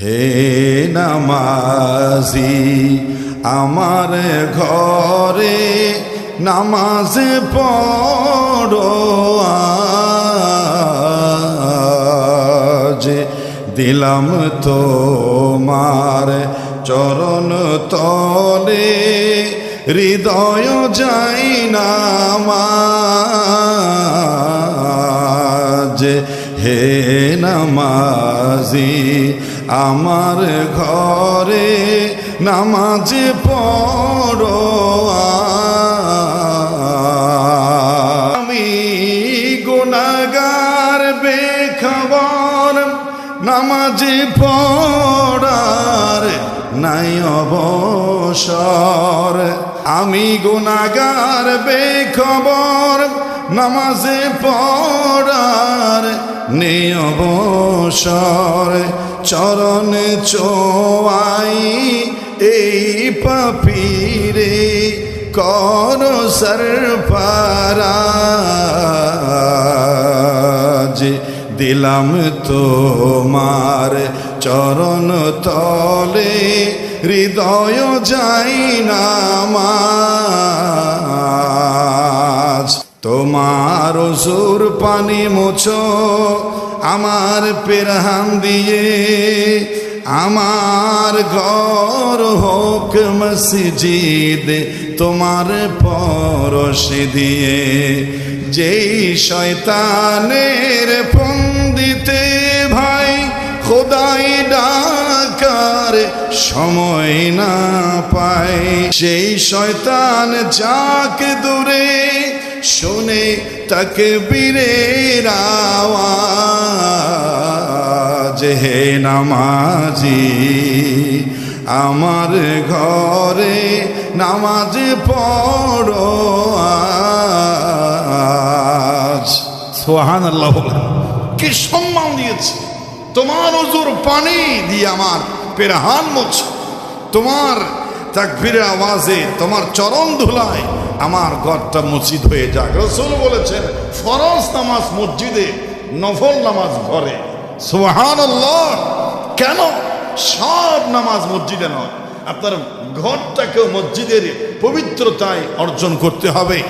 হে নামাজি, আমার ঘরে নামাজ পড়ো আজ। দিলাম তোমার চরণ তলে, হৃদয় যাই নামাজ। হে নামাজি আমার ঘরে নামাজ পড়ো আমি গুণাগার বেখবর নামাজ পড়ার নাই অবসর। আমি গুণাগার বেখবর, নামাজে পড়ার নেই চরণ চোয়াই এই পাপিরে কর সরপারাজ দিলাম তোমার চরণ তলে হৃদয় যাই নামাজ তোমার সুর পানি মোছো, আমার পেরহান দিয়ে। আমার ঘর হোক মসজিদ, তোমার পরশ দিয়ে। যেই শয়তানের ফন্দিতে ভাই সময় না পায়। সেই শয়তান যাক দূরে শোনে তাকে বীরের আওয়াজ। হে নামাজি আমার ঘরে নামাজ পড়ো আজ। সোহান আল্লাহ কি সম্মান দিয়েছে? তোমার ওজোর পানি দিয়ে আমার পেরহান মোছ। তোমার তাকবীরের আওয়াজে তোমার চরণ ধুলায় আমার ঘরটা মসজিদ হয়ে যাক। রসুল বলেছেন, ফরজ নামাজ মসজিদে, নফল নামাজ ঘরে। সোহান কেন? সব নামাজ মসজিদে নয়। আপনার ঘরটাকেও মসজিদের পবিত্রতায় অর্জন করতে হবে।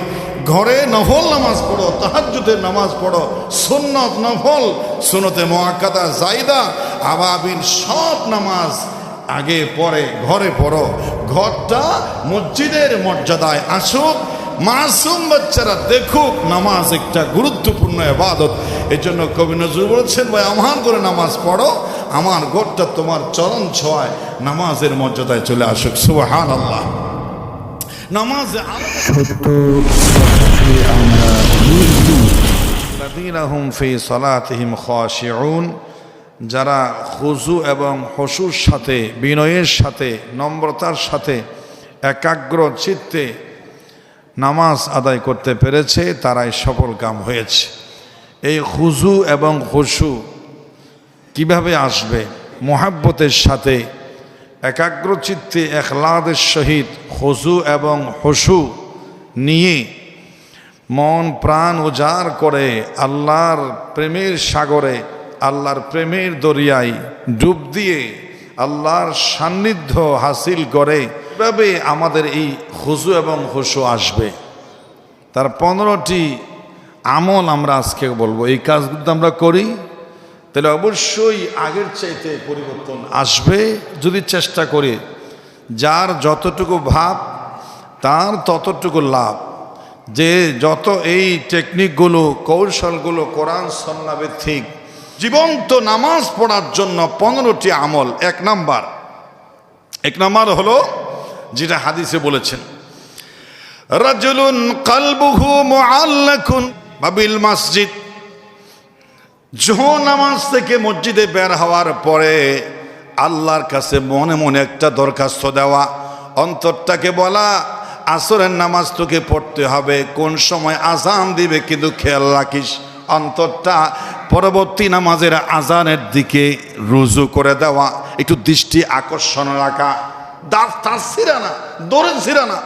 ঘরে নফল নামাজ পড়ো তাহাজ্জুদের নামাজ পড়ো, সুন্নত নফল। সুনতে মোয়াক্কাদা জাইদা আবাবিন সব নামাজ আগে পরে ঘরে পড়ো। ঘরটা মসজিদের মর্যাদায় আসুক, মাসুম বাচ্চারা দেখুক, নামাজ একটা গুরুত্বপূর্ণ এবাদত এই জন্য কবি নজরুল বলেছেন, ভাই, আমার করে নামাজ পড়ো, আমার ঘরটা তোমার চরণ ছোঁয়ায়, নামাজের মর্যাদায় চলে আসুক। সুবাহান আল্লাহ নামাজে সত্য আমরা ফি সালাতিহিম খাশিউন যারা হুজু এবং হসুর সাথে বিনয়ের সাথে নম্রতার সাথে একাগ্র চিত্তে নামাজ আদায় করতে পেরেছে তারাই সফল কাম হয়েছে। এই হুজু এবং হসু কীভাবে আসবে? মোহাব্বতের সাথে একাগ্রচিত্তে এখলাদের সহিত হজু এবং হসু নিয়ে মন, প্রাণ উজাড় করে আল্লাহর প্রেমের সাগরে, আল্লাহর প্রেমের দরিয়ায় ডুব দিয়ে আল্লাহর সান্নিধ্য হাসিল করে এভাবে আমাদের এই হুজু এবং হুসু আসবে। তার পনেরোটি আমল আমরা আজকে বলব। এই কাজগুলো আমরা করি। তাহলে অবশ্যই আগের চাইতে পরিবর্তন আসবে যদি চেষ্টা করে। যার যতটুকু ভাব, তার ততটুকু লাভ। যে যত এই টেকনিকগুলো কৌশলগুলো কোরআন সন্নাভিত্তিক জীবন্ত নামাজ পড়ার জন্য পনেরোটি আমল, এক নাম্বার। এক নাম্বার হলো যেটা হাদিসে বলেছেন, রাজুলুন কালবুহু মুআল্লাকুন বাবিল মসজিদ। জোহ নামাজ থেকে মসজিদে বের হওয়ার পরে আল্লাহর কাছে মনে মনে একটা দরখাস্ত দেওয়া, অন্তরটাকে বলা, আসরের নামাজ তোকে পড়তে হবে, কোন সময় আজান দিবে কিন্তু খেয়াল রাখিস, অন্তরটা পরবর্তী নামাজের আজানের দিকে রুজু করে দেওয়া, একটু দৃষ্টি আকর্ষণ রাখা। দাঁত তার সিরানা দৌড়েন সিরানা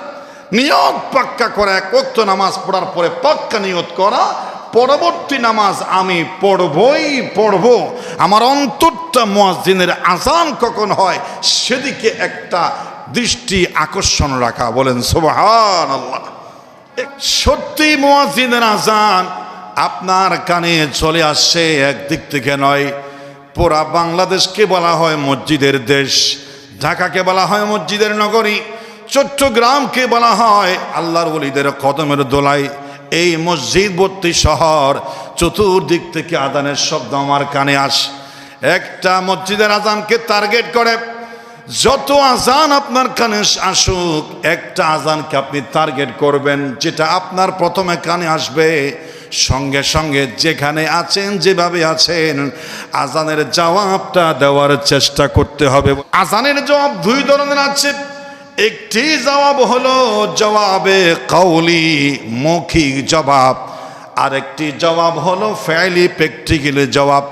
নিয়ত পাক্কা করা, এক নামাজ পড়ার পরে পাক্কা নিয়ত করা পরবর্তী নামাজ আমি পড়বই পড়ব। আমার অন্তরটা মুয়াজ্জিনের আজান কখন হয় সেদিকে একটা দৃষ্টি আকর্ষণ রাখা। বলেন সুবহান আল্লাহ সত্যি মুয়াজ্জিনের আজান আপনার কানে চলে আসছে, একদিক থেকে নয়। পুরা বাংলাদেশকে বলা হয় মসজিদের দেশ, ঢাকাকে বলা হয় মসজিদের নগরী, চট্টগ্রামকে বলা হয় আল্লাহর ওলিদের কদমের দোলাই এই মসজিদ ভর্তি শহর চতুর্দিক থেকে আদানের শব্দ আমার কানে আস। একটা মসজিদের আজানকে টার্গেট করে। যত আজান আপনার কানে আসুক, একটা আজানকে আপনি টার্গেট করবেন, যেটা আপনার প্রথমে কানে আসবে। সঙ্গে সঙ্গে যেখানে আছেন, যেভাবে আছেন, আজানের জবাবটা দেওয়ার চেষ্টা করতে হবে। আজানের জবাব দুই ধরনের আছে। একটি জবাব হলো জবাবে কাউলি, মৌখিক জবাব। আরেকটি জবাব হলো ফ্যালি প্র্যাকটিক্যালি জবাব।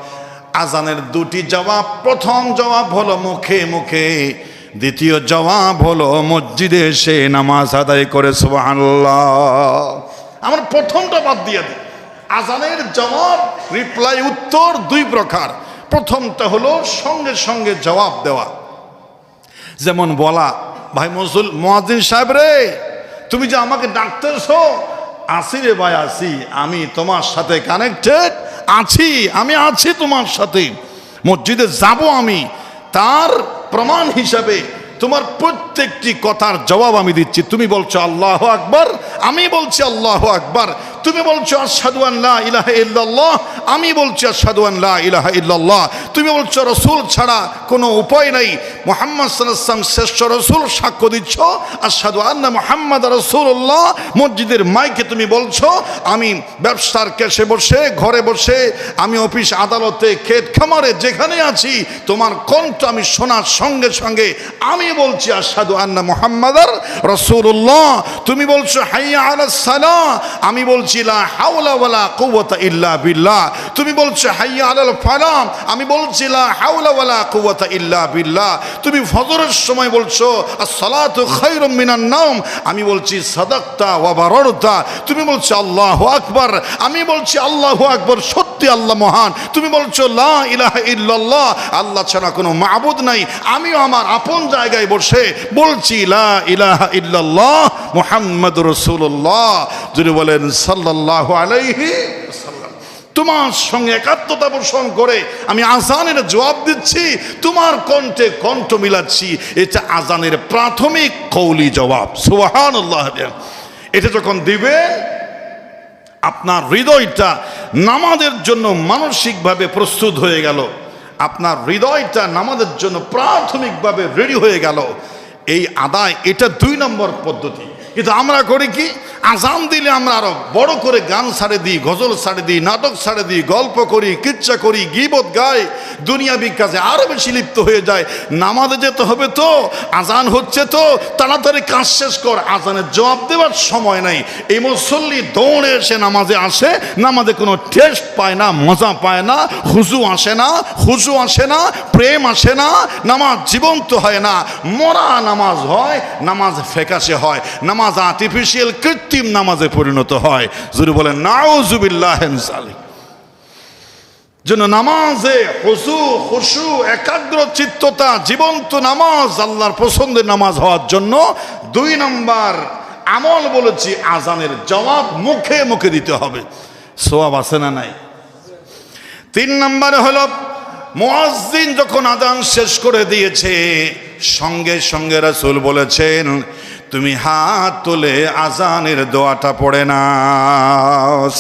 আজানের দুটি জবাব, প্রথম জবাব হলো মুখে মুখে, দ্বিতীয় জবাব হলো মসজিদে এসে নামাজ আদায় করে, সুবহানাল্লাহ। আমার প্রথমটা বাদ দিয়ে দিই। আজানের জবাব, রিপ্লাই, উত্তর দুই প্রকার। প্রথমটা হলো সঙ্গে সঙ্গে জবাব দেওয়া। যেমন বলা ভাই মসুল মহাজিন সাহেব রে, তুমি যে আমাকে ডাক্তার ডাকতেছো আসি রে ভাই আসি আমি তোমার সাথে কানেক্টেড আছি, আমি আছি তোমার সাথে। মসজিদে যাব আমি। তার প্রমাণ হিসাবে তোমার প্রত্যেকটি কথার জবাব আমি দিচ্ছি। তুমি বলছো, আল্লাহ আকবার। আমি বলছি, আল্লাহ আকবার। তুমি বলছো আসাদু আল্লাহ ইলাহা ইল্লাল্লাহ। আমি বলছি আসাদু আল্লাহ ইলাহা ইল্লাল্লাহ। তুমি বলছো, রসুল ছাড়া কোনো উপায় নাই। মোহাম্মদ সাল্লাম শ্রেষ্ঠ রসুল সাক্ষ্য দিচ্ছ আসাদু আন্না মোহাম্মদ রসুল্লাহ মসজিদের মাইকে তুমি বলছো, আমি ব্যবসার কেসে বসে, ঘরে বসে, আমি অফিস, আদালতে, ক্ষেত খামারে যেখানে আছি, তোমার কণ্ঠ আমি শোনার সঙ্গে সঙ্গে আমি বলছি আসাদু আন্না মোহাম্মদার রসুল্লাহ তুমি বলছো, হাইয়া আলাস সালা আমি বলছি, লা হাওলা ওয়ালা কুওয়াতা ইল্লা বিল্লাহ। তুমি বলছো, হাইয়া আলাল ফালাম আমি বলছি, লা হাওলা ওয়ালা কুওয়াতা ইল্লা বিল্লাহ। তুমি ফজরের সময় বলছো as-সালাতু খায়রুম মিনান নাওম। আমি বলছি, সাদাকতা ওয়া বারারতা। তুমি বলছো, আল্লাহু আকবার। আমি বলছি, আল্লাহু আকবার, সত্যি আল্লাহ মহান। তুমি বলছো, লা ইলাহা ইল্লাল্লাহ। আল্লাহ ছাড়া কোনো মাবুদ নাই। আমিও আমার আপন জায়গায় বসে বলছি মুহাম্মাদুর রাসূলুল্লাহ। যদি বলেন, সাল্লাল্লাহু আলাইহি তোমার সঙ্গে একাত্মতা পোষণ করে আমি আজানের জবাব দিচ্ছি, তোমার কণ্ঠে কণ্ঠ মিলাচ্ছি। এটা আজানের প্রাথমিক কৌলি জবাব। সুবাহান এটা যখন দিবে, আপনার হৃদয়টা নামাজের জন্য মানসিকভাবে প্রস্তুত হয়ে গেল। আপনার হৃদয়টা নামাজের জন্য প্রাথমিকভাবে রেডি হয়ে গেল। এই আদায়, এটা দুই নম্বর পদ্ধতি। কিন্তু আমরা করি কি? আজান দিলে আমরা আরও বড় করে গান ছাড়ে দিই, গজল ছাড়ে দিই, নাটক ছাড়ে দিই, গল্প করি, কিচ্ছা করি, গিবত গাই, দুনিয়াবি কাজে আরও বেশি লিপ্ত হয়ে যায়। নামাজে যেতে হবে তো, আজান হচ্ছে তো, তাড়াতাড়ি কাজ শেষ কর, আজানের জবাব দেওয়ার সময় নাই। এই মুসল্লি দৌড়ে এসে নামাজে আসে, নামাজে কোনো টেস্ট পায় না, মজা পায় না, হুজু আসে না, হুজু আসে না, প্রেম আসে না, নামাজ জীবন্ত হয় না। মরা নামাজ হয়, নামাজ ফেকাশে হয়। নামাজ আর্টিফিশিয়াল কৃত্রিম নামাজে পরিণত হয়। যদি বলেন নাউজুবিল্লাহ সালিক জন্য নামাজে হসু খুশু, একাগ্র, চিত্ততা, জীবন্ত নামাজ, আল্লাহর পছন্দের নামাজ হওয়ার জন্য দুই নম্বর আমল বলেছি আজানের জবাব মুখে মুখে দিতে হবে। সোয়াব আছে না নাই? তিন নম্বরে হলো, মুয়াজ্জিন যখন আজান শেষ করে দিয়েছে, সঙ্গে সঙ্গে রাসুল বলেছেন তুমি হাত তুলে আজানের দোয়াটা পড়ে না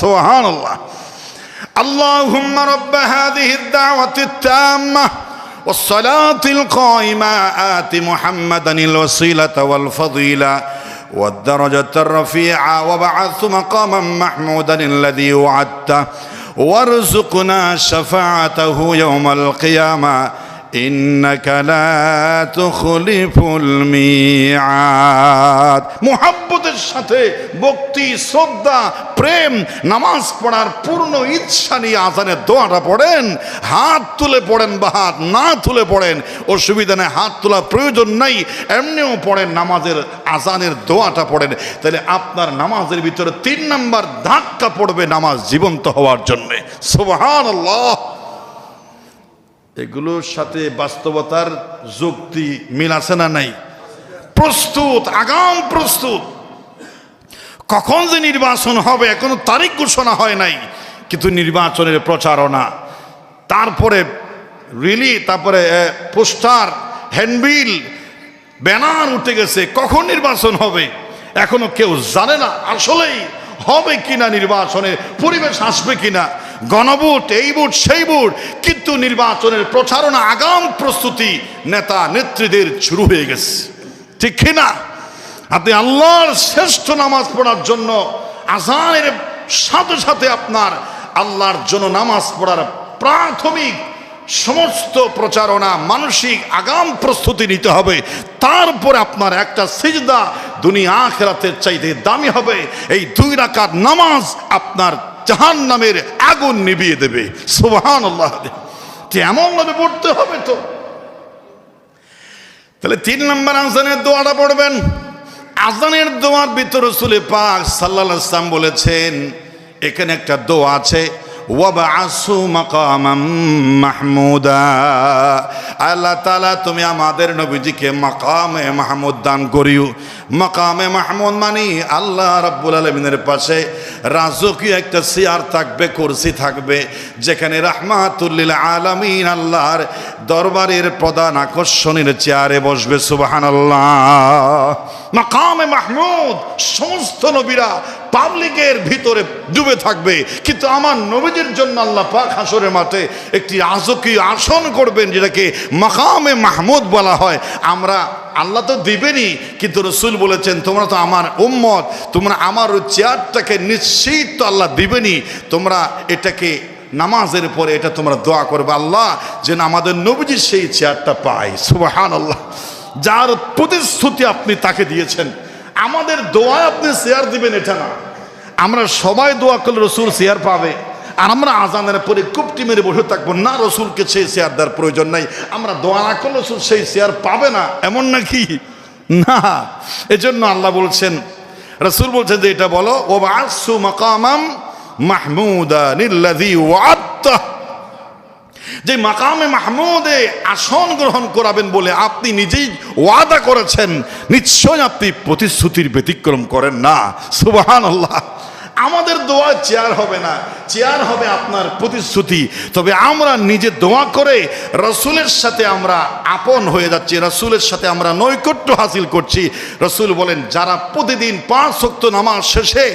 সুবহানাল্লাহ اللهم رب هذه الدعوة التامة والصلاة القائمة آت محمدا الوسيلة والفضيلة والدرجة الرفيعة وبعث مقاما محمودا الذي وعدته وارزقنا شفاعته يوم القيامة ইন্নাকা লা তুখলিফুল মিআদ মুহাব্বতের সাথে ভক্তি, শ্রদ্ধা, প্রেম, নামাজ পড়ার পূর্ণ ইচ্ছা নিয়ে আজানের দোয়াটা পড়েন, হাত তুলে পড়েন বা হাত না তুলে পড়েন, অসুবিধা নেই, হাত তোলার প্রয়োজন নাই, এমনিও পড়েন নামাজের, আজানের দোয়াটা পড়েন। তাহলে আপনার নামাজের ভিতরে তিন নাম্বার ধাক্কা পড়বে নামাজ জীবন্ত হওয়ার জন্যে। সুবহান আল্লাহ এগুলোর সাথে বাস্তবতার যুক্তি মিল আছে না নাই? প্রস্তুত, আগাম প্রস্তুত। কখন যে নির্বাচন হবে, এখনও তারিখ ঘোষণা হয় নাই, কিন্তু নির্বাচনের প্রচারণা। তারপরে রিলি, তারপরে পোস্টার, হ্যান্ডবিল, ব্যানার উঠে গেছে, কখন নির্বাচন হবে, এখনও কেউ জানে না আসলেই হবে কিনা নির্বাচনের পরিবেশ আসবে কিনা। গণভোট, এই ভোট, সেই ভোট। কিন্তু নির্বাচনের প্রচারণা, আগাম প্রস্তুতি নেতা নেত্রীদের শুরু হয়ে গেছে। ঠিক কিনা আপনি আল্লাহর শ্রেষ্ঠ নামাজ পড়ার জন্য আজানের সাথে সাথে আপনার আল্লাহর জন্য নামাজ পড়ার প্রাথমিক সমস্ত প্রচারণা, মানসিক আগাম প্রস্তুতি নিতে হবে। তারপর আপনার একটা সিজদা দুনিয়া আখেরাতের চাইতে দামি হবে। এই দুই রাকাত নামাজ আপনার জাহান নামের আগুন নিবিয়ে দেবে। সোহান আল্লাহ এমন ভাবে পড়তে হবে তো। তাহলে তিন নম্বর আজানের দোয়াটা পড়বেন। আজানের দোয়ার ভিতরে রসুলে পাক ইসলাম বলেছেন, এখানে একটা দোয়া আছে আল্লাহ তালা তুমি আমাদের নবীজিকে মাকামে মাহমুদ দান করিও। মাকামে মাহমুদ মানি আল্লাহ রাব্বুল আলমিনের পাশে রাজকীয় একটা চেয়ার থাকবে, কুরসি থাকবে, যেখানে রাহমাতুল্লিল আলামিন আল্লাহর দরবারের প্রধান আকর্ষণের চেয়ারে বসবে সুবাহান আল্লাহ মাকামে মাহমুদ, সমস্ত নবীরা পাবলিকের ভিতরে ডুবে থাকবে। কিন্তু আমার নবীদের জন্য আল্লাহ পাক হাসরের মাঠে একটি আজকীয় আসন করবেন, যেটাকে মাকামে মাহমুদ বলা হয়। আমরা আল্লাহ তো দিবেনি কিন্তু রসুল বলেছেন, তোমরা তো আমার উম্মত, তোমরা আমার ওই চেয়ারটাকে নিশ্চিত তো আল্লাহ দিবেনি তোমরা এটাকে নামাজের পরে এটা তোমরা দোয়া করবে। আল্লাহ যেন আমাদের নবীজি সেই চেয়ারটা পায়। সুবাহান আল্লাহ যার প্রতিশ্রুতি আপনি তাকে দিয়েছেন। আমাদের দোয়া আপনি শেয়ার দিবেন, এটা না। আমরা সবাই দোয়া করলে রসুল শেয়ার পাবে। আর আমরা আজানের পরে কুপটি মেরে বসে থাকব। না, রসুলকে সেই শেয়ার দেওয়ার প্রয়োজন নাই। আমরা দোয়া না করলে রসুল সেই শেয়ার পাবে না। এমন নাকি? না। এজন্য আল্লাহ বলছেন, রসুল বলছেন যে, এটা বলো ও মাকামাম মাহমুদা নিল্লাদি ওয়াত্তা যে মাকামে মাহমুদে আসন গ্রহণ করাবেন বলে আপনি নিজেই ওয়াদা করেছেন নিশ্চয় আপনি প্রতিশ্রুতির ব্যতিক্রম করেন না। সুবাহান আল্লাহ আমাদের দোয়া চেয়ার হবে না। চেয়ার হবে আপনার প্রতিশ্রুতি। তবে আমরা নিজে দোয়া করে রসুলের সাথে আমরা আপন হয়ে যাচ্ছি, রসুলের সাথে আমরা নৈকট্য হাসিল করছি। রসুল বলেন, যারা প্রতিদিন পাঁচ শক্ত নামাজ শেষে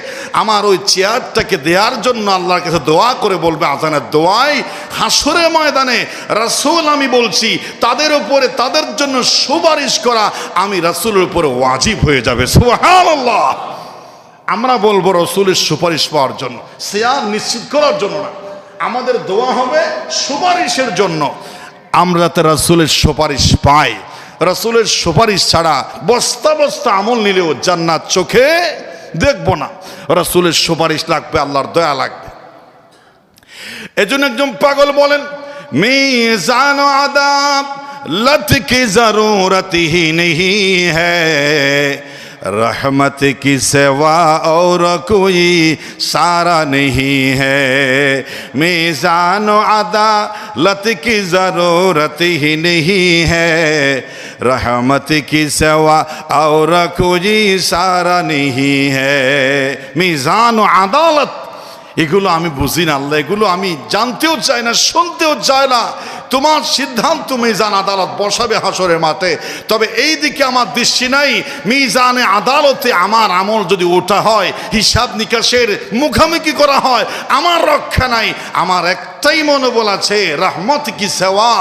আমার ওই চেয়ারটাকে দেওয়ার জন্য আল্লাহর কাছে দোয়া করে বলবে, আজানের দোয়াই হাসরে ময়দানে রসুল আমি বলছি, তাদের উপরে তাদের জন্য সুপারিশ করা আমি রসুলের উপরে ওয়াজিব হয়ে যাবে। সুহান আল্লাহ আমরা বলব রসুলের সুপারিশ পাওয়ার জন্য সেয়ার নিশ্চিত করার জন্য না। আমাদের দোয়া হবে সুপারিশের জন্য। আমরা যাতে রসুলের সুপারিশ পাই। রসুলের সুপারিশ ছাড়া বস্তা বস্তা আমল নিলেও জান্নাত চোখে দেখব না। রসুলের সুপারিশ লাগবে, আল্লাহর দয়া লাগবে। এজন্য একজন পাগল বলেন, মিজান আদাব লত কি হ্যাঁ रहमत की सेवा और कोई सारा नहीं है मीज़ान अदा लत की ज़रूरत ही नहीं है रहमत की सेवा और कोई सारा नहीं है मीज़ान আদালত এগুলো আমি বুঝি না আল্লাহ এগুলো আমি জানতেও চাই না শুনতেও চাই না তোমার সিদ্ধান্ত মিজান আদালত বসাবে হাসরের মাঠে। তবে এই দিকে আমার দৃষ্টি নাই, মিজানে আদালতে আমার আমল যদি ওঠা হয়, হিসাব নিকাশের মুখামুখি করা হয়, আমার রক্ষা নাই। আমার একটাই মনোবল আছে, রহমত কি সেওয়া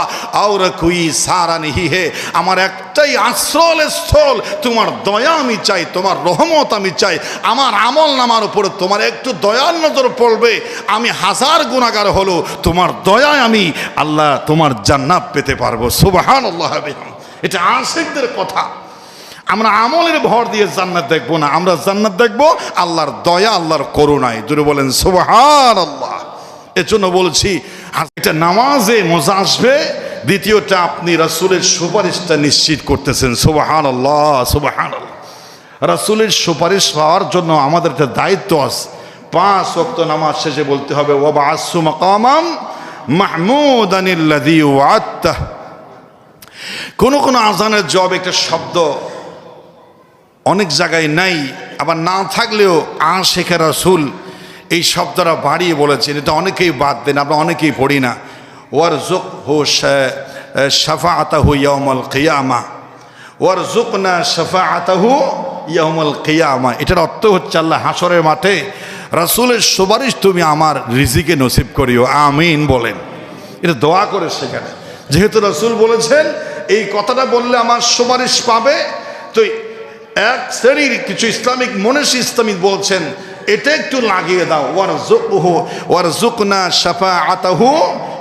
আর কুই সারা নিহি হে। আমার একটাই আশ্রল স্থল, তোমার দয়া আমি চাই, তোমার রহমত আমি চাই। আমার আমল নামার উপরে তোমার একটু দয়ার নজর পড়বে। আমি হাজার গুণাগার হলো, তোমার দয়ায় আমি আল্লাহ তোমার জান্নাত পেতে পারব। সুবাহান আল্লাহ এটা আশেকদের কথা। আমরা আমলের ভর দিয়ে জান্নাত দেখব না, আমরা জান্নাত দেখব আল্লাহর দয়া, আল্লাহর করুণায়। দূরে বলেন সুবাহান আল্লাহ এজন্য বলছি, আর এটা নামাজে মজা আসবে, দ্বিতীয়টা আপনি রাসূলের সুপারিশটা নিশ্চিত করতেছেন সুবাহান আল্লাহ সুবাহান রাসূলের সুপারিশ পাওয়ার জন্য আমাদের একটা দায়িত্ব আছে। পাঁচ ওয়াক্ত নামাজ শেষে বলতে হবে ওবা আসু মাকামাম মাহমুদ আনিল্লাদি ওয়াত্তাহ কোন কোন আজানের জব একটা শব্দ অনেক জায়গায় নাই, আবার না থাকলেও আ শেখা রাসুল এই শব্দটা বাড়িয়ে বলেছেন। এটা অনেকেই বাদ দেন, আমরা অনেকেই পড়ি না। ওয়ার জুক হো সাফা আতাহু ইয়ামল কিয়ামা। ওয়ার জুক না সাফা আতাহু ইয়ামল কিয়ামা। এটার অর্থ হচ্ছে আল্লাহ হাসরের মাঠে রাসুলের সুপারিশ তুমি আমার রিজিকে নসিব করিও, আমিন বলেন। এটা দোয়া করে সেখানে। যেহেতু রসুল বলেছেন, এই কথাটা বললে আমার সুপারিশ পাবে। তো এক শ্রেণির কিছু ইসলামিক মনীষী ইসলামিক বলছেন, এটা একটু লাগিয়ে দাও। ওয়ার জুকহু ওয়ার জুকনা সাফা আতাহু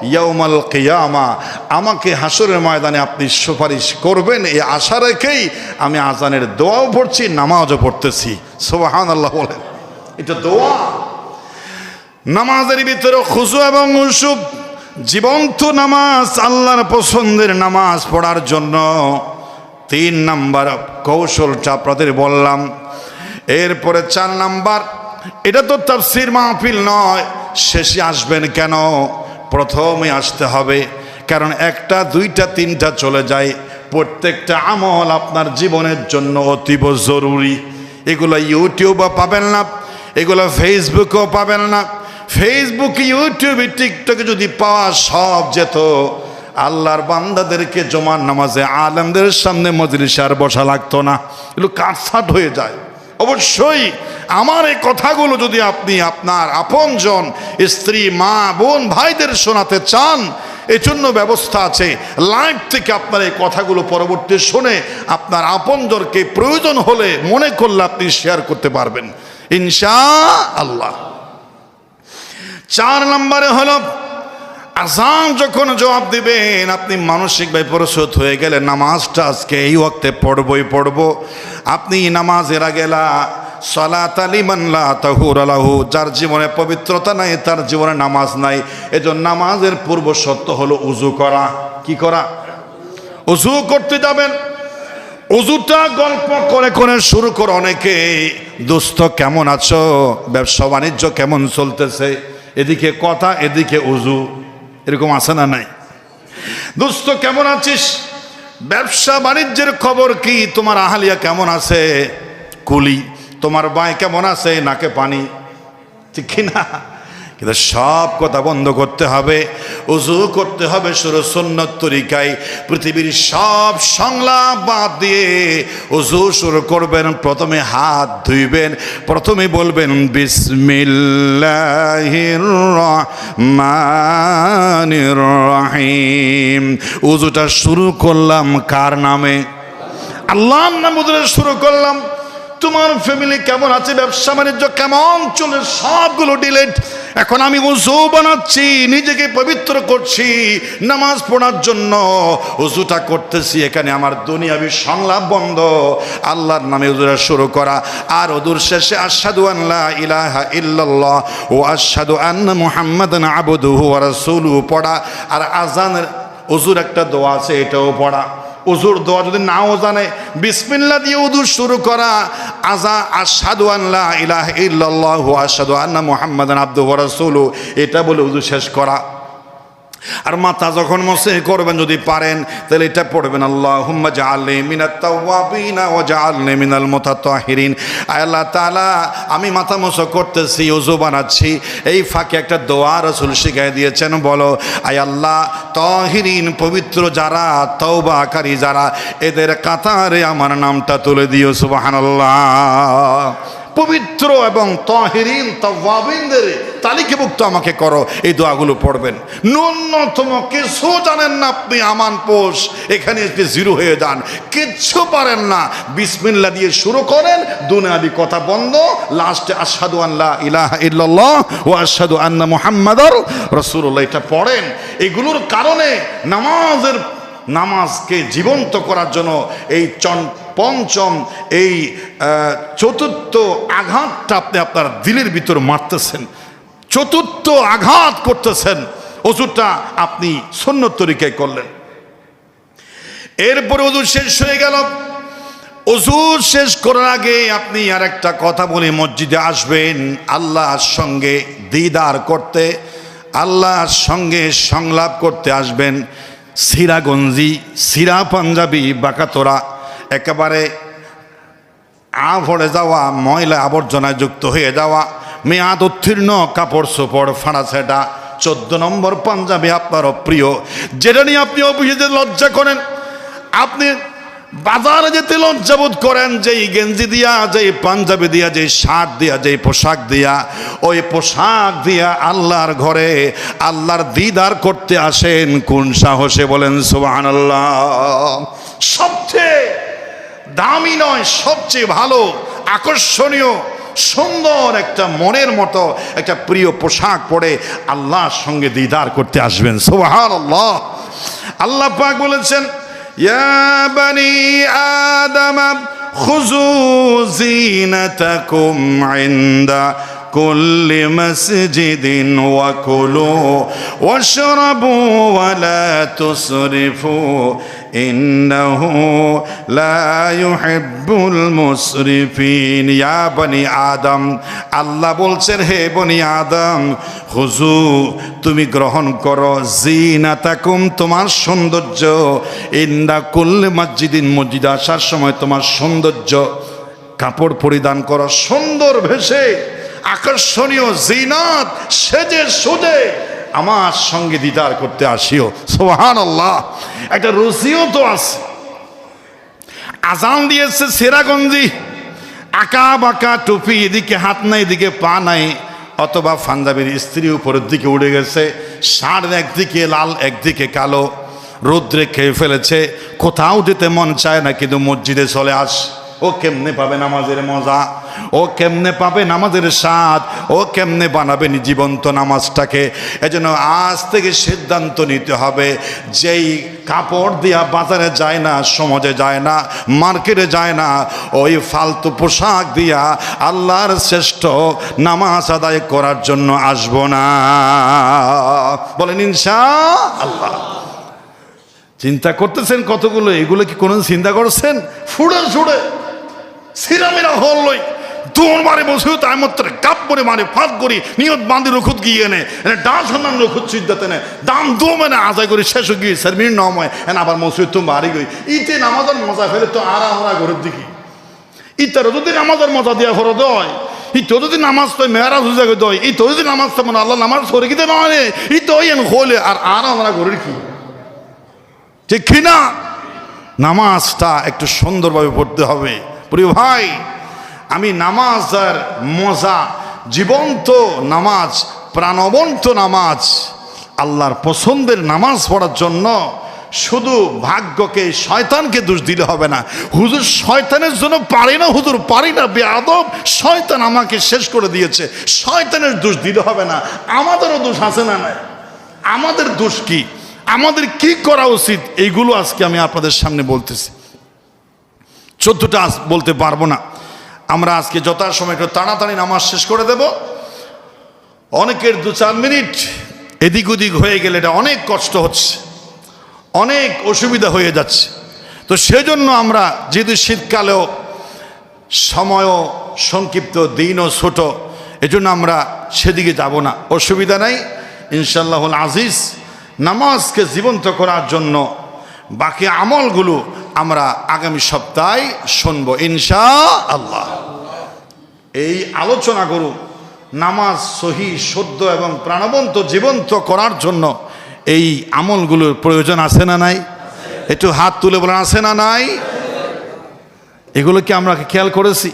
ইয়াউমাল কিয়ামা। আমাকে হাসরের ময়দানে আপনি সুপারিশ করবেন এই আশা রেখেই আমি আজানের দোয়াও পড়ছি, নামাজও পড়তেছি। সোবাহান আল্লাহ বলেন। এটা দোয়া। নামাজের ভিতরে খুশু এবং উসুব জীবন্ত নামাজ, আল্লাহর পছন্দের নামাজ পড়ার জন্য তিন নাম্বার কৌশলটা আপনাদের বললাম। এরপরে চার নাম্বার, এটা তো তাফসির মাহফিল নয়, শেষে আসবেন কেন? প্রথমে আসতে হবে, কারণ একটা, দুইটা, তিনটা চলে যায়। প্রত্যেকটা আমল আপনার জীবনের জন্য অতীব জরুরি। এগুলো ইউটিউবও পাবেন না এগুলো ফেসবুকেও পাবেন না। ফেসবুক ইউটিউবে টিকটকে যদি পাওয়া সব যেত, আল্লাহর বান্দাদেরকে জমার নামাজে আলেমদের সামনে মজলিসে আর বসা লাগতো না। এগুলো কাটসাট হয়ে যায়। অবশ্যই আমার এই কথাগুলো যদি আপনি আপনার আপনজন, স্ত্রী, মা, বোন, ভাইদের শোনাতে চান এই জন্য ব্যবস্থা আছে। লাইভ থেকে আপনার এই কথাগুলো পরবর্তী শুনে আপনার আপনজনকে প্রয়োজন হলে মনে করলে আপনি শেয়ার করতে পারবেন। ইনশা আল্লাহ চার নম্বরে হলো আসাম যখন জবাব দিবেন, আপনি মানসিকভাবে প্রস্তুত হয়ে গেলে নামাজটা আজকে এই ওয়াক্তে পড়বই পড়ব। আপনি নামাজেরা গেলা সলাত আলাহু যার জীবনে পবিত্রতা নাই, তার জীবনে নামাজ নাই, এজন্য নামাজের পূর্ব সত্য হলো উজু করা। কি করা? উজু করতে যাবেন। উজুটা গল্প করে করে শুরু করে অনেকে। দুস্থ কেমন আছো? ব্যবসা বাণিজ্য কেমন চলতেছে? এদিকে কথা, এদিকে উজু। এরকম আছে না নাই? দুস্থ কেমন আছিস? ব্যবসা বাণিজ্যের খবর কি? তোমার আহালিয়া কেমন আছে? কুলি, তোমার বাঁ কেমন আছে? নাকে পানি। ঠিক কিনা কিন্তু সব কথা বন্ধ করতে হবে, উজু করতে হবে সুর সন্ন্যত তরিকায়। পৃথিবীর সব সংলাপ বাদ দিয়ে উজু শুরু করবেন, প্রথমে হাত ধুইবেন, প্রথমে বলবেন, বিসমিল্লাহির রহিম। উজুটা শুরু করলাম কার নামে? আল্লাহর নাম শুরু করলাম। তোমার ফ্যামিলি কেমন আছে? ব্যবসা, বাণিজ্য কেমন? চলে সবগুলো ডিলেট। এখন আমি উজু বানাচ্ছি, নিজেকে পবিত্র করছি, নামাজ পড়ার জন্য। উজুটা করতেছি, এখানে আমার দুনিয়াবি সংলাপ বন্ধ। আল্লাহর নামে উজুরা শুরু করা। আর ওদুর শেষে আসাদু আল্লাহ ইলাহা ইল্লাল্লাহ ও আসাদু আন্না মুহাম্মাদান আবুদুহু ওয়া রাসূলুহু পড়া। আর আজানের উজুর একটা দোয়া আছে, এটাও পড়া। উজুর দোয়া যদি নাও জানে, বিসমিল্লা দিয়ে উদু শুরু করা। আজা আসাদু আল্লাহ ইলাহ ইল্লাহ আসাদু আন্না মোহাম্মদ আব্দু ওয়া রাসূলুহু। এটা বলে উদু শেষ করা। আর মাথা যখন মসে করবেন যদি পারেন, তাহলে এটা পড়বেন আল্লাহ হুম্মা জাআলনি মিনাত তাওয়াবিনা ওয়া জাআলনি মিনাল মুতাতাহিরিন। আল্লাহ তাআলা, আমি মাথা মসো করতেছি ওযু বানাচ্ছি। এই ফাঁকে একটা দোয়া রাসূল শিখাই দিয়েছেন, বলো, আয় আল্লাহ, তাহিরিন, পবিত্র যারা, তওবাকারী যারা, এদের কাতারে আমার নামটা তুলে দিও, সুবহানাল্লাহ। পবিত্র এবং তহেরিন, তওয়াবিনদের তালিকাভুক্ত আমাকে করো। এই দোয়াগুলো পড়বেন। ন্যূনতম কিছু জানেন না আপনি, আমান পোষ। এখানে এসে জিরো হয়ে যান। কিচ্ছু পারেন না। বিসমিল্লা দিয়ে শুরু করেন। দুনাদি কথা বন্ধ। লাস্টে আসাদু আল্লাহ ইলাহা ইল্লাল্লাহ ও আসাদু আন্না মুহাম্মাদার রাসূলুল্লাহ। এটা পড়েন। এগুলোর কারণে নামাজের, নামাজকে জীবন্ত করার জন্য এই চন পঞ্চম এই চতুর্থ আঘাতটা আপনি আপনার দিলের ভিতর মারতেছেন। চতুর্থ আঘাত করতেছেন। ওষুধটা আপনি সন্ন্য তরিকায় করলেন। এরপরে ওষুধ শেষ হয়ে গেল। ওষুধ শেষ করার আগে আপনি আর একটা কথা বলে মসজিদে আসবেন। আল্লাহর সঙ্গে দিদার করতে, আল্লাহর সঙ্গে সংলাপ করতে আসবেন। সিরাগঞ্জি, সিরা পাঞ্জাবি, বাকাতোরা একেবারে আ যাওয়া, ময়লা আবর্জনায় যুক্ত হয়ে যাওয়া, মেয়াদ উত্তীর্ণ, কাপড় চোপড় ফাড়া ছেটা চোদ্দ নম্বর পাঞ্জাবি আপনারও প্রিয়। যেটা নিয়ে আপনি অফিসে লজ্জা করেন, আপনি বাজারে যেতে লজ্জাবোধ করেন যে এই গেঞ্জি দিয়া যে এই পাঞ্জাবি দিয়া যে শার্ট দিয়া যে পোশাক দিয়া, ওই পোশাক দিয়া আল্লাহর ঘরে আল্লাহর দিদার করতে আসেন, কোন সাহসে বলেন আল্লাহ সবচেয়ে দামি নয় সবচেয়ে ভালো আকর্ষণীয় সুন্দর একটা মনের মতো একটা প্রিয় পোশাক পরে আল্লাহর সঙ্গে দিদার করতে আসবেন সোহান আল্লাহ আল্লাহ পাক বলেছেন ইয়া বানি আদম খুজু জিনাতাকুম ইনদা كل مسجد وكلوا واشربوا ولا تسرفوا إنه لا يحب المسرفين يا بني آدم আল্লাহ বলছেন হে বনি আদম হুজু তুমি গ্রহণ করো জিনাতাকুম তোমার সৌন্দর্য ইন্দা কুল্লে মসজিদিন মসজিদে আসার সময় তোমার সৌন্দর্য কাপড় পরিধান করো সুন্দর ভেসে আকর্ষণীয় জিনাত সেজে সুজে আমার সঙ্গে দিদার করতে আসিও। সোহান আল্লাহ একটা রুচিও তো আছে। আজান দিয়েছে সেরাগঞ্জি। আঁকা বাঁকা টুপি এদিকে, হাত নাই, এদিকে, পা নাই, অথবা ফান্দাবির স্ত্রী উপরের দিকে উড়ে গেছে। ষাঁড় একদিকে, লাল একদিকে, কালো। রৌদ্রে খেয়ে ফেলেছে। কোথাও যেতে মন চায় না, কিন্তু মসজিদে চলে আস। ও কেমনে পাবে নামাজের মজা? ও কেমনে পাবে নামাজের স্বাদ? ও কেমনে বানাবে জীবন্ত নামাজটাকে? এজন্য আজ থেকে সিদ্ধান্ত নিতে হবে, যেই কাপড় দিয়া বাজারে যায় না, সমাজে যায় না, মার্কেটে যায় না, ওই ফালতু পোশাক দিয়া আল্লাহর শ্রেষ্ঠ নামাজ আদায় করার জন্য আসব না। বলেন ইনশা আল্লাহ চিন্তা করতেছেন কতগুলো? এগুলো কি কোনো চিন্তা করছেন? ফুড়ে ছুড়ে সিরামেরা হল লই দৌড় মারে বসে তাই মাত্র কাপ করে মারে ফাঁক করি, নিয়ত বাঁধি রখুত গিয়ে এনে এনে ডান সন্ধান রখুত সিদ্ধাতে নে দাম দো মানে আজাই করে, শেষ গিয়ে সারমির নময় এনে আবার মসজিদ তো বাড়ি গই। ইতে নামাজের মজা ফেলে তো আরা হরা ঘরের দিকে। ইতার যদি নামাজের মজা দিয়া ঘর দয় ই তো যদি নামাজ তো মেয়ারা হুজা দয় ই তো যদি নামাজ তো মানে আল্লাহ নামাজ সরে গিয়ে নয় ই তো এন হলে আর আর আমরা ঘরের কি? ঠিক কিনা নামাজটা একটু সুন্দরভাবে পড়তে হবে। প্রিয় ভাই, আমি নামাজের মজা, জীবন্ত নামাজ, প্রাণবন্ত নামাজ, আল্লাহর পছন্দের নামাজ পড়ার জন্য শুধু ভাগ্যকে, শয়তানকে দোষ দিলে হবে না। হুজুর শয়তানের জন্য পারি না, হুজুর পারি না, বেআদব শয়তান আমাকে শেষ করে দিয়েছে। শয়তানের দোষ দিলে হবে না। আমাদেরও দোষ আছে না নাই? আমাদের দোষ কি? আমাদের কি করা উচিত? এইগুলো আজকে আমি আপনাদের সামনে বলতেছি। চোদ্দটা বলতে পারব না। আমরা আজকে যথাসময় একটু তাড়াতাড়ি নামাজ শেষ করে দেব। অনেকের দু চার মিনিট এদিক ওদিক হয়ে গেলে এটা অনেক কষ্ট হচ্ছে, অনেক অসুবিধা হয়ে যাচ্ছে। তো সেজন্য আমরা যেহেতু শীতকালেও সময়ও সংক্ষিপ্ত, দিনও ছোট, এজন্য আমরা সেদিকে যাব না। অসুবিধা নাই। ইনশাল্লাহুল আজিজ, নামাজকে জীবন্ত করার জন্য বাকি আমলগুলো আমরা আগামী সপ্তাহে শুনব ইনশা আল্লাহ এই আলোচনা করু নামাজ সহি, শুদ্ধ এবং প্রাণবন্ত জীবন্ত করার জন্য এই আমলগুলোর প্রয়োজন আছে না নাই? একটু হাত তুলে বলেন, আছে না নাই? এগুলো কি আমরা খেয়াল করেছি?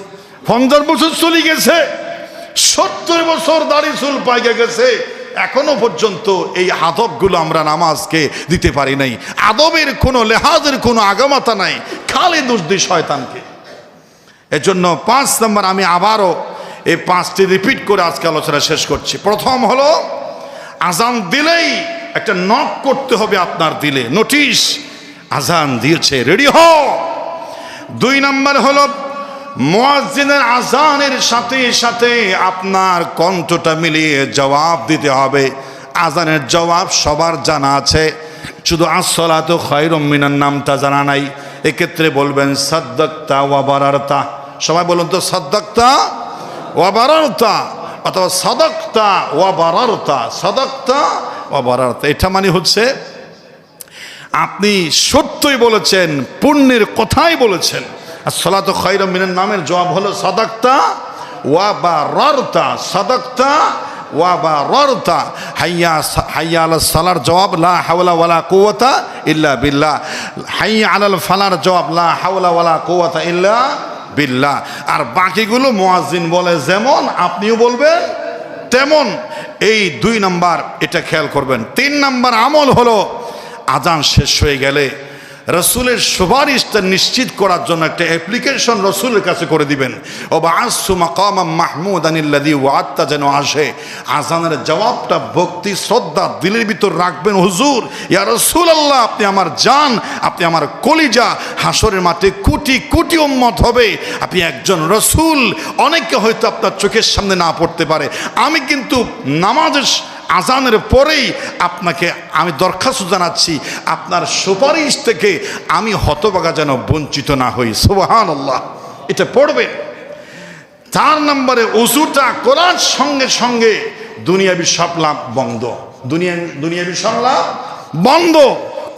পঞ্চাশ বছর চলে গেছে, সত্তর বছর দাড়ি চুল পাইকে গেছে এখনও পর্যন্ত এই আদবগুলো আমরা নামাজকে দিতে পারি নাই। আদবের কোনো লেহাজের কোনো আগামাতা নাই। খালি দোষ দিই শয়তানকে। এজন্য পাঁচ নম্বর আমি আবারও এই পাঁচটি রিপিট করে আজকে আলোচনা শেষ করছি। প্রথম হলো, আজান দিলেই একটা নক করতে হবে আপনার দিলে। নোটিশ আজান দিয়েছে। রেডি হ দুই নম্বর হলো মুয়াজ্জিনের আজানের সাথে সাথে আপনার কণ্ঠটা মিলিয়ে জবাব দিতে হবে। আজানের জবাব সবার জানা আছে। শুধু আসলাত খয়রম মিনার নামটা জানা নাই। এক্ষেত্রে বলবেন, সদ্দক্তা ওয়াবারারতা সবাই বলুন তো, সদ্দক্তা ওয়াবারারতা অথবা সদক্তা ওয়াবারারতা সদক্তা ওয়াবারারতা এটা মানে হচ্ছে, আপনি সত্যই বলেছেন, পুণ্যের কথাই বলেছেন। আর সলাত খৈর মিনের নামের জবাব হলো সদাক্তা, ওয়া বা ররতা, সদাক্তা, ওয়া বা ররতা। হাইয়া হাইয়া আল সালার জবাব, লা হাওলা ওয়ালা কুওয়াতা ইল্লা বিল্লাহ। হাইয়া আলাল ফালার জবাব, লা হাওলা ওয়ালা কুওয়াতা ইল্লা বিল্লাহ। আর বাকিগুলো মুয়াজ্জিন বলে যেমন, আপনিও বলবেন তেমন। এই দুই নাম্বার, এটা খেয়াল করবেন। তিন নাম্বার আমল হলো, আজান শেষ হয়ে গেলে রসুলের সুপারিশটা নিশ্চিত করার জন্য একটা অ্যাপ্লিকেশন রসুলের কাছে করে দিবেন। ও বা আসু মাকাম মাহমুদ আনিল্লাদি ওয়াত্তা যেন আসে। আজানের জবাবটা ভক্তি, শ্রদ্ধা দিলের ভিতর রাখবেন। হুজুর, ইয়া রসুল আল্লাহ আপনি আমার জান, আপনি আমার কলিজা। হাসরের মাঠে কোটি কোটি উম্মত হবে। আপনি একজন রসুল অনেকে হয়তো আপনার চোখের সামনে না পড়তে পারে। আমি কিন্তু নামাজের আজানের পরেই আপনাকে আমি দরখাস্ত জানাচ্ছি, আপনার সুপারিশ থেকে আমি হতবাগা যেন বঞ্চিত না হই। সুবহান আল্লাহ এটা পড়বে চার নম্বরে উজুটা করার সঙ্গে সঙ্গে দুনিয়াবি সব লাভ বন্ধ। দুনিয়া দুনিয়াবি সব লাভ বন্ধ।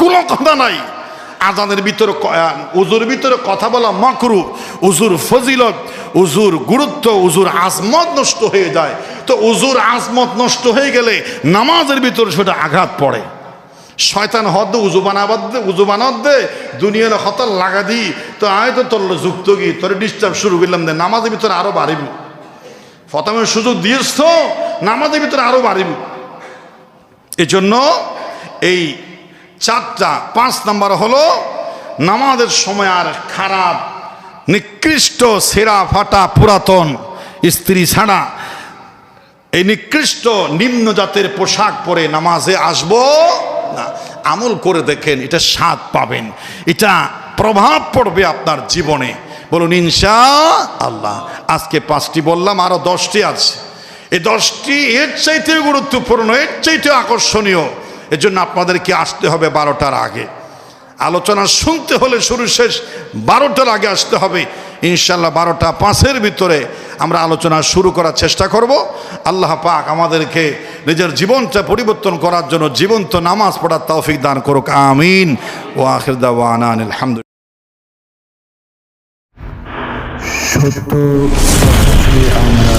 কোনো কথা নাই। আজানের ভিতরে উজুর ভিতরে কথা বলা মাকরু। উজুর ফজিলত, উজুর গুরুত্ব, উজুর আজমত নষ্ট হয়ে যায়। তো উজুর আজমত নষ্ট হয়ে গেলে নামাজের ভিতরে সেটা আঘাত পড়ে। শয়তান হদ উজু বানাবাদ দে, উজু বানাত দে, দুনিয়ার হতল লাগা দি। তো আয় তো তোর যুক্ত গি তোর ডিস্টার্ব শুরু করলাম দে, নামাজের ভিতরে আরও বাড়িব। প্রথমে সুযোগ দিয়েছ, নামাজের ভিতরে আরও বাড়িব। এজন্য এই চারটা, পাঁচ নাম্বার হলো, নামাজের সময় আর খারাপ, নিকৃষ্ট, সেরা, ফাটা, পুরাতন স্ত্রী ছাড়া। এই নিকৃষ্ট, নিম্ন জাতের পোশাক পরে নামাজে আসব না। আমল করে দেখেন, এটা স্বাদ পাবেন। এটা প্রভাব পড়বে আপনার জীবনে। বলুন ইনশা আল্লাহ আজকে পাঁচটি বললাম, আরও দশটি আছে। এই দশটি এর চাইতে গুরুত্বপূর্ণ, এর চাইতে আকর্ষণীয়। এর জন্য আপনাদেরকে আসতে হবে বারোটার আগে। আলোচনা শুনতে হলে শুরু শেষ, বারোটার আগে আসতে হবে। ইনশাল্লাহ বারোটা পাঁচের ভিতরে আমরা আলোচনা শুরু করার চেষ্টা করব। আল্লাহ পাক আমাদেরকে নিজের জীবনটা পরিবর্তন করার জন্য জীবন্ত নামাজ পড়ার তৌফিক দান করুক। আমিন। ও আখির দাওয়ান আলহামদুলিল্লাহ সত্য আমরা